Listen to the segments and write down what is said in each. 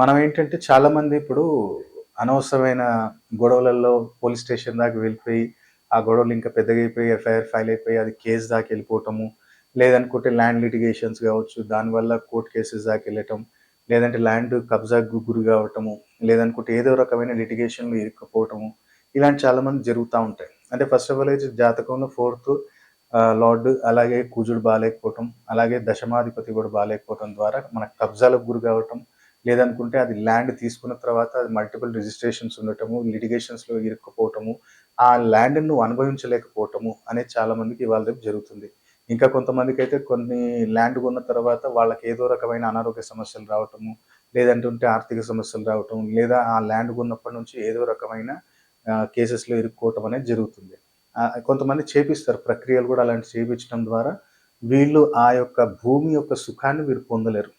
మనం ఏంటంటే చాలామంది ఇప్పుడు అనవసరమైన గొడవలలో పోలీస్ స్టేషన్ దాకా వెళ్ళిపోయి ఆ గొడవలు ఇంకా పెద్దగైపోయి ఎఫ్ఐఆర్ ఫైల్ అయిపోయి అది కేసు దాకా వెళ్ళిపోవటము లేదనుకుంటే ల్యాండ్ లిటిగేషన్స్ కావచ్చు దానివల్ల కోర్ట్ కేసెస్ దాకా వెళ్ళటం లేదంటే ల్యాండ్ కబ్జాకు గురి కావటము లేదనుకుంటే ఏదో రకమైన లిటిగేషన్లు ఇరుక్కుపోవటము ఇలాంటి చాలామంది జరుగుతూ ఉంటాయి. అంటే ఫస్ట్ ఆఫ్ ఆల్ అయితే జాతకంలో ఫోర్త్ లార్డ్ అలాగే కుజుడు బాగాలేకపోవటం అలాగే దశమాధిపతి కూడా బాగాలేకపోవటం ద్వారా మనకు కబ్జాలకు గురి కావటం లేదనుకుంటే అది ల్యాండ్ తీసుకున్న తర్వాత అది మల్టిపుల్ రిజిస్ట్రేషన్స్ ఉండటము లిటిగేషన్స్లో ఇరుక్కుపోవటము ఆ ల్యాండ్ని నువ్వు అనుభవించలేకపోవటము అనేది చాలామందికి ఇవాళ రేపు జరుగుతుంది. ఇంకా కొంతమందికి అయితే కొన్ని ల్యాండ్ కొన్న తర్వాత వాళ్ళకి ఏదో రకమైన అనారోగ్య సమస్యలు రావటము లేదంటుంటే ఆర్థిక సమస్యలు రావటం లేదా ఆ ల్యాండ్ కొన్నప్పటి నుంచి ఏదో రకమైన కేసెస్లో ఇరుక్కోవటం అనేది జరుగుతుంది. కొంతమంది చేపిస్తారు ప్రక్రియలు కూడా అలాంటి చేపించడం ద్వారా వీళ్ళు ఆ యొక్క భూమి యొక్క సుఖాన్ని వీరు పొందలేరు.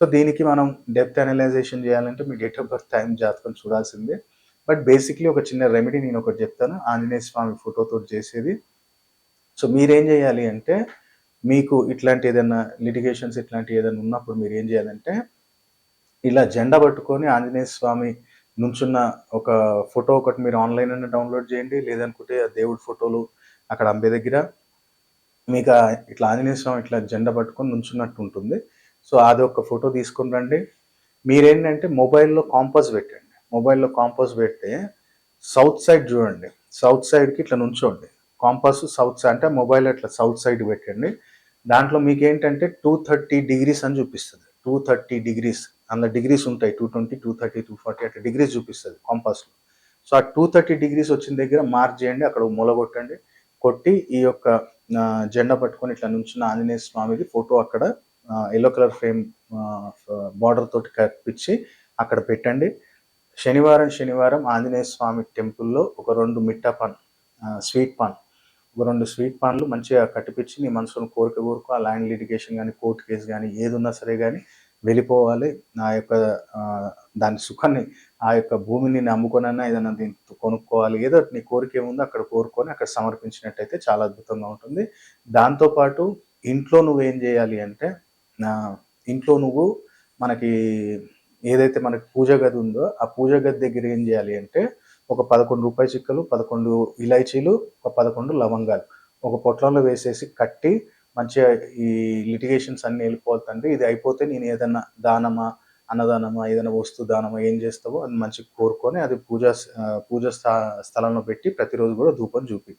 సో దీనికి మనం డెప్త్ అనలైజేషన్ చేయాలంటే మీ డేట్ ఆఫ్ బర్త్ టైం జాతకం చూడాల్సిందే. బట్ బేసిక్లీ ఒక చిన్న రెమెడీ నేను ఒకటి చెప్తాను. ఆంజనేయ స్వామి ఫోటోతో చేసేది. సో మీరేం చేయాలి అంటే మీకు ఇట్లాంటి ఏదైనా లిటిగేషన్స్ ఇట్లాంటి ఏదైనా ఉన్నప్పుడు మీరు ఏం చేయాలంటే ఇలా జెండా పట్టుకొని ఆంజనేయ స్వామి నుంచున్న ఒక ఫోటో ఒకటి మీరు ఆన్లైన్ అయినా డౌన్లోడ్ చేయండి. లేదనుకుంటే ఆ దేవుడి ఫోటోలు అక్కడ అంబే దగ్గర. మీకు ఇట్లా ఆంజనేయ స్వామి ఇట్లా జెండా పట్టుకొని నుంచున్నట్టు ఉంటుంది. సో అది ఒక ఫోటో తీసుకుని రండి. మీరేంటంటే మొబైల్లో కాంపస్ పెట్టండి. మొబైల్లో కాంపస్ పెడితే సౌత్ సైడ్ చూడండి. సౌత్ సైడ్కి ఇట్లా నుంచోండి. కాంపాస్ సౌత్ సైడ్ అంటే మొబైల్ ఇట్లా సౌత్ సైడ్ పెట్టండి. దాంట్లో మీకు ఏంటంటే టూ థర్టీ డిగ్రీస్ అని చూపిస్తుంది. Two thirty degrees. అందులో డిగ్రీస్ ఉంటాయి. Two twenty two thirty two forty అట్లా డిగ్రీస్ చూపిస్తుంది కాంపాస్లో సో ఆ టూ థర్టీ డిగ్రీస్ వచ్చిన దగ్గర మార్క్ చేయండి. అక్కడ మూల కొట్టండి. కొట్టి ఈ యొక్క జెండా పట్టుకొని ఇట్లా నుంచిన ఆంజనేయ స్వామిది ఫోటో అక్కడ ఎల్లో కలర్ ఫ్రేమ్ బార్డర్ తోటి కప్పించి అక్కడ పెట్టండి. శనివారం శనివారం ఆంజనేయ స్వామి టెంపుల్లో ఒక రెండు మిట్టా పాన్ స్వీట్ పాన్ ఒక రెండు స్వీట్ పాన్లు మంచిగా కట్టిపించి నీ మనసులో కోరిక కోరుకో ఆ ల్యాండ్ లిటిగేషన్ కానీ కోర్టు కేసు కానీ ఏది ఉన్నా సరే కానీ వెళ్ళిపోవాలి. నా యొక్క దాని సుఖాన్ని ఆ యొక్క భూమిని నేను ఏదైనా దీన్ని కొనుక్కోవాలి. ఏదో నీ కోరిక ఏముందో అక్కడ కోరుకొని అక్కడ సమర్పించినట్టయితే చాలా అద్భుతంగా ఉంటుంది. దాంతోపాటు ఇంట్లో నువ్వేం చేయాలి అంటే ఇంట్లో నువ్వు మనకి ఏదైతే మనకి పూజ గది ఉందో ఆ పూజ గది దగ్గర ఏం చేయాలి అంటే ఒక పదకొండు రూపాయి చిక్కలు పదకొండు ఇలాచీలు ఒక పదకొండు లవంగాలు. ఒక పొట్లంలో వేసేసి కట్టి మంచిగా ఈ లిటిగేషన్స్ అన్ని వెళ్ళిపోతుంటే ఇది అయిపోతే నేను ఏదైనా దానమా అన్నదానమా ఏదైనా వస్తు దానమా ఏం చేస్తావో అది మంచిగా కోరుకొని అది పూజ పూజ స్థలంలో పెట్టి ప్రతిరోజు కూడా ధూపం చూపి.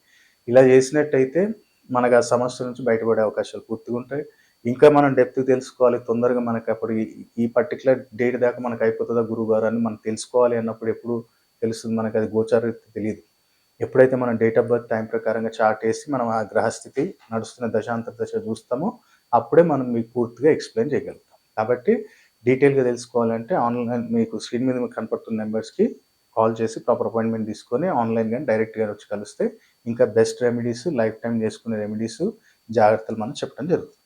ఇలా చేసినట్టయితే మనకు ఆ సమస్య నుంచి బయటపడే అవకాశాలు పూర్తిగా ఉంటాయి. ఇంకా మనం డెప్త్ తెలుసుకోవాలి తొందరగా మనకి అప్పుడు ఈ- పర్టికులర్ డేట్ దాకా మనకు అయిపోతుందా గురువు గారు అని మనం తెలుసుకోవాలి అన్నప్పుడు ఎప్పుడు తెలుస్తుంది మనకి అది గోచార తెలియదు. ఎప్పుడైతే మనం డేట్ ఆఫ్ బర్త్ టైం ప్రకారంగా చార్ట్ వేసి మనం ఆ గ్రహస్థితి నడుస్తున్న దశాంతర దశ చూస్తామో అప్పుడే మనం మీకు పూర్తిగా ఎక్స్ప్లెయిన్ చేయగలుగుతాం. కాబట్టి డీటెయిల్గా తెలుసుకోవాలంటే ఆన్లైన్ మీకు స్క్రీన్ మీద మీకు కనపడుతున్న నెంబర్స్కి కాల్ చేసి ప్రాపర్ అపాయింట్మెంట్ తీసుకొని ఆన్లైన్ కానీ డైరెక్ట్గా వచ్చి కలిస్తే ఇంకా బెస్ట్ రెమెడీస్ లైఫ్ టైం చేసుకునే రెమెడీస్ జాగ్రత్తలు మనం చెప్పడం జరుగుతుంది.